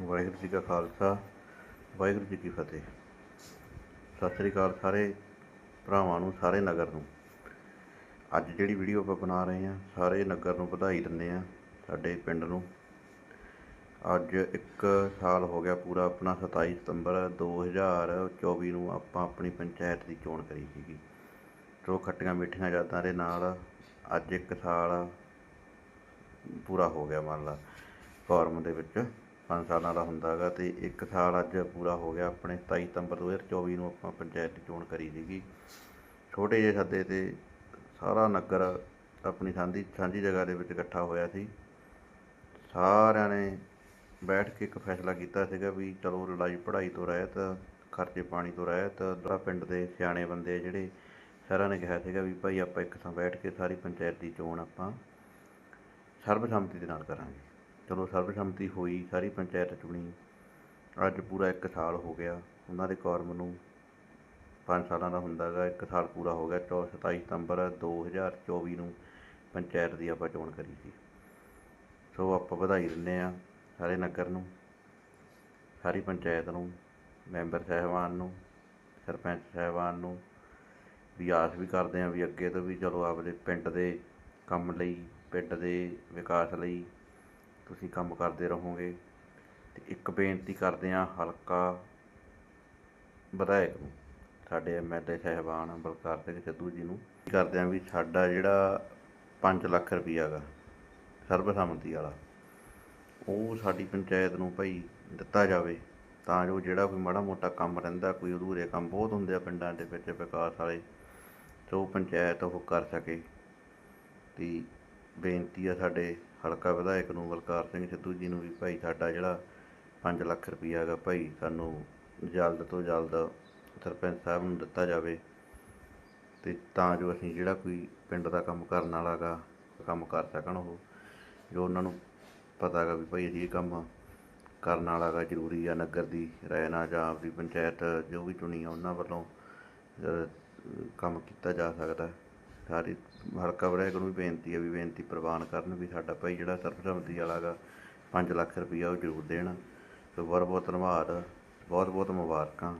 ਵਾਹਿਗੁਰੂ ਜੀ ਕਾ ਖਾਲਸਾ, ਵਾਹਿਗੁਰੂ ਜੀ ਕੀ ਫਤਿਹ। ਸਤਿ ਸ੍ਰੀ ਅਕਾਲ ਸਾਰੇ ਭਰਾਵਾਂ ਨੂੰ, ਸਾਰੇ ਨਗਰ ਨੂੰ। ਅੱਜ ਜਿਹੜੀ ਵੀਡੀਓ ਆਪਾਂ ਬਣਾ ਰਹੇ ਹਾਂ, ਸਾਰੇ ਨਗਰ ਨੂੰ ਵਧਾਈ ਦਿੰਦੇ ਆ ਸਾਡੇ ਪਿੰਡ ਨੂੰ। ਅੱਜ ਇੱਕ ਸਾਲ ਹੋ ਗਿਆ ਪੂਰਾ ਆਪਣਾ 27 ਸਤੰਬਰ 2024 ਨੂੰ ਆਪਾਂ ਆਪਣੀ ਪੰਚਾਇਤ ਦੀ ਚੋਣ ਕਰੀ ਸੀਗੀ। ਸੋ ਖੱਟੀਆਂ ਮਿੱਠੀਆਂ ਯਾਦਾਂ ਦੇ ਨਾਲ ਅੱਜ ਇੱਕ ਸਾਲ ਪੂਰਾ ਹੋ ਗਿਆ ਮੰਨ ਲਾ, ਫਾਰਮ ਦੇ ਵਿੱਚ। 5 ਸਾਲਾਂ ਦਾ ਹੁੰਦਾ ਗਾ ਤੇ ਇੱਕ ਸਾਲ ਅੱਜ ਪੂਰਾ ਹੋ ਗਿਆ ਆਪਣੇ 27 ਸਤੰਬਰ 2024 ਨੂੰ ਆਪਾਂ ਪੰਚਾਇਤ ਦੀ ਚੋਣ ਕਰੀ ਸੀਗੀ। ਛੋਟੇ ਜਿਹੇ ਸੱਦੇ ਤੇ ਸਾਰਾ ਨਗਰ ਆਪਣੀ ਸਾਂਝੀ ਸਾਂਝੀ ਜਗ੍ਹਾ ਦੇ ਵਿੱਚ ਇਕੱਠਾ ਹੋਇਆ ਸੀ। ਸਾਰਿਆਂ ਨੇ ਬੈਠ ਕੇ ਇੱਕ ਫੈਸਲਾ ਕੀਤਾ ਸੀਗਾ ਵੀ ਚਲੋ ਲੜਾਈ ਪੜ੍ਹਾਈ ਤੋਂ ਰਹਿਤ, ਖਰਚੇ ਪਾਣੀ ਤੋਂ ਰਹਿਤ ਜਿਹੜਾ ਪਿੰਡ ਦੇ ਸਿਆਣੇ ਬੰਦੇ ਜਿਹੜੇ ਸਾਰਿਆਂ ਨੇ ਕਿਹਾ ਸੀਗਾ ਵੀ ਭਾਈ ਆਪਾਂ ਇੱਕ ਥਾਂ ਬੈਠ ਕੇ ਸਾਰੀ ਪੰਚਾਇਤ ਦੀ ਚੋਣ ਆਪਾਂ ਸਰਬਸੰਮਤੀ ਦੇ ਨਾਲ ਕਰਾਂਗੇ। ਚਲੋ ਸਰਬਸੰਮਤੀ ਹੋਈ, ਸਾਰੀ ਪੰਚਾਇਤ ਚੁਣੀ। ਅੱਜ ਪੂਰਾ ਇੱਕ ਸਾਲ ਹੋ ਗਿਆ। ਉਹਨਾਂ ਦੇ ਕੌਰਮ ਨੂੰ 5 ਸਾਲਾਂ ਦਾ ਹੁੰਦਾ ਗਾ। ਇੱਕ ਸਾਲ ਪੂਰਾ ਹੋ ਗਿਆ। ਚੌ 27 ਸਤੰਬਰ 2024 ਨੂੰ ਪੰਚਾਇਤ ਦੀ ਆਪਾਂ ਚੋਣ ਕਰੀ ਸੀ। ਸੋ ਆਪਾਂ ਵਧਾਈ ਦਿੰਦੇ ਆ ਸਾਰੇ ਨਗਰ ਨੂੰ, ਸਾਰੀ ਪੰਚਾਇਤ ਨੂੰ, ਮੈਂਬਰ ਸਾਹਿਬਾਨ ਨੂੰ, ਸਰਪੰਚ ਸਾਹਿਬਾਨ ਨੂੰ। ਵੀ ਆਸ ਵੀ ਕਰਦੇ ਆ ਵੀ ਅੱਗੇ ਤੋਂ ਵੀ ਚਲੋ ਆਪਦੇ ਪਿੰਡ ਦੇ ਕੰਮ ਲਈ, ਪਿੰਡ ਦੇ ਵਿਕਾਸ ਲਈ ਤੁਸੀਂ ਕੰਮ ਕਰਦੇ ਰਹੋਗੇ ਤੇ ਇੱਕ ਬੇਨਤੀ ਕਰਦੇ ਹਾਂ ਹਲਕਾ ਵਿਧਾਇਕ ਨੂੰ, ਸਾਡੇ ਐਮਐਲਏ ਸਾਹਿਬਾਨ ਬਲਕਾਰ ਸਿੰਘ ਸਿੱਧੂ ਜੀ ਨੂੰ ਕਰਦੇ ਆ ਵੀ ਸਾਡਾ ਜਿਹੜਾ 5 ਲੱਖ ਰੁਪਈਆ ਗਾ ਸਰਬਸੰਮਤੀ ਵਾਲਾ, ਉਹ ਸਾਡੀ ਪੰਚਾਇਤ ਨੂੰ ਭਾਈ ਦਿੱਤਾ ਜਾਵੇ, ਤਾਂ ਜੋ ਜਿਹੜਾ ਕੋਈ ਮਾੜਾ ਮੋਟਾ ਕੰਮ ਰਹਿੰਦਾ, ਕੋਈ ਅਧੂਰੇ ਕੰਮ ਬਹੁਤ ਹੁੰਦੇ ਆ ਪਿੰਡਾਂ ਦੇ ਵਿੱਚ ਵਿਕਾਸ ਵਾਲੇ, ਤੇ ਉਹ ਪੰਚਾਇਤ ਉਹ ਕਰ ਸਕੇ। ਤੇ ਬੇਨਤੀ ਆ ਸਾਡੇ ਹਲਕਾ ਵਿਧਾਇਕ ਨੂੰ ਬਲਕਾਰ ਸਿੰਘ ਸਿੱਧੂ ਜੀ ਨੂੰ ਵੀ ਭਾਈ ਸਾਡਾ ਜਿਹੜਾ 5 ਲੱਖ ਰੁਪਈਆ ਹੈਗਾ ਭਾਈ ਸਾਨੂੰ ਜਲਦ ਤੋਂ ਜਲਦ ਸਰਪੰਚ ਸਾਹਿਬ ਨੂੰ ਦਿੱਤਾ ਜਾਵੇ ਤੇ ਤਾਂ ਜੋ ਅਸੀਂ ਜਿਹੜਾ ਕੋਈ ਪਿੰਡ ਦਾ ਕੰਮ ਕਰਨ ਵਾਲਾ ਗਾ ਕੰਮ ਕਰ ਸਕਣ ਉਹ, ਜੋ ਉਹਨਾਂ ਨੂੰ ਪਤਾ ਗਾ ਵੀ ਭਾਈ ਅਸੀਂ ਇਹ ਕੰਮ ਕਰਨ ਵਾਲਾ ਗਾ ਜ਼ਰੂਰੀ ਆ ਨਗਰ ਦੀ ਰਹਿਣਾ ਜਾਂ ਆਪਦੀ ਪੰਚਾਇਤ ਜੋ ਵੀ ਚੁਣੀ ਆ ਉਹਨਾਂ ਵੱਲੋਂ ਕੰਮ ਕੀਤਾ ਜਾ ਸਕਦਾ। ਸਾਰੀ ਹਲਕਾ ਵਿਧਾਇਕ ਨੂੰ ਵੀ ਬੇਨਤੀ ਹੈ ਵੀ ਬੇਨਤੀ ਪ੍ਰਵਾਨ ਕਰਨ ਵੀ ਸਾਡਾ ਭਾਈ ਜਿਹੜਾ ਸਰਬਸੰਮਤੀ ਵਾਲਾ ਗਾ 5 ਲੱਖ ਰੁਪਈਆ ਉਹ ਜ਼ਰੂਰ ਦੇਣ। ਸੋ ਬਹੁਤ ਬਹੁਤ ਧੰਨਵਾਦ, ਬਹੁਤ ਬਹੁਤ ਮੁਬਾਰਕਾਂ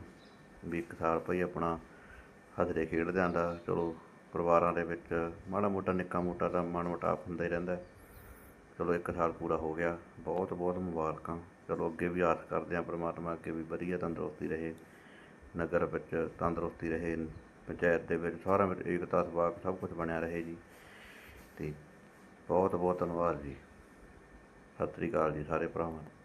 ਵੀ ਇੱਕ ਸਾਲ ਭਾਈ ਆਪਣਾ ਹੱਸਦੇ ਖੇਡਦੇ ਆਂਦਾ ਚਲੋ ਪਰਿਵਾਰਾਂ ਦੇ ਵਿੱਚ ਮਾੜਾ ਮੋਟਾ ਨਿੱਕਾ ਮੋਟਾ ਤਾਂ ਮਨ ਮੁਟਾਪ ਹੁੰਦਾ ਹੀ ਰਹਿੰਦਾ। ਚਲੋ ਇੱਕ ਸਾਲ ਪੂਰਾ ਹੋ ਗਿਆ, ਬਹੁਤ ਬਹੁਤ ਮੁਬਾਰਕਾਂ। ਚਲੋ ਅੱਗੇ ਵੀ ਆਸ ਕਰਦੇ ਹਾਂ ਪ੍ਰਮਾਤਮਾ ਅੱਗੇ ਵੀ ਵਧੀਆ ਤੰਦਰੁਸਤੀ ਰਹੇ, ਨਗਰ ਵਿੱਚ ਤੰਦਰੁਸਤੀ ਰਹੇ। ਪੰਚਾਇਤ ਦੇ ਵਿੱਚ ਸਾਰਿਆਂ ਵਿੱਚ ਏਕਤਾ ਸਵਾਗ ਸਭ ਕੁਝ ਬਣਿਆ ਰਹੇ ਜੀ। ਤੇ ਬਹੁਤ ਬਹੁਤ ਧੰਨਵਾਦ ਜੀ। ਸਤਿ ਸ੍ਰੀ ਅਕਾਲ ਜੀ ਸਾਰੇ ਭਰਾਵਾਂ ਨੂੰ।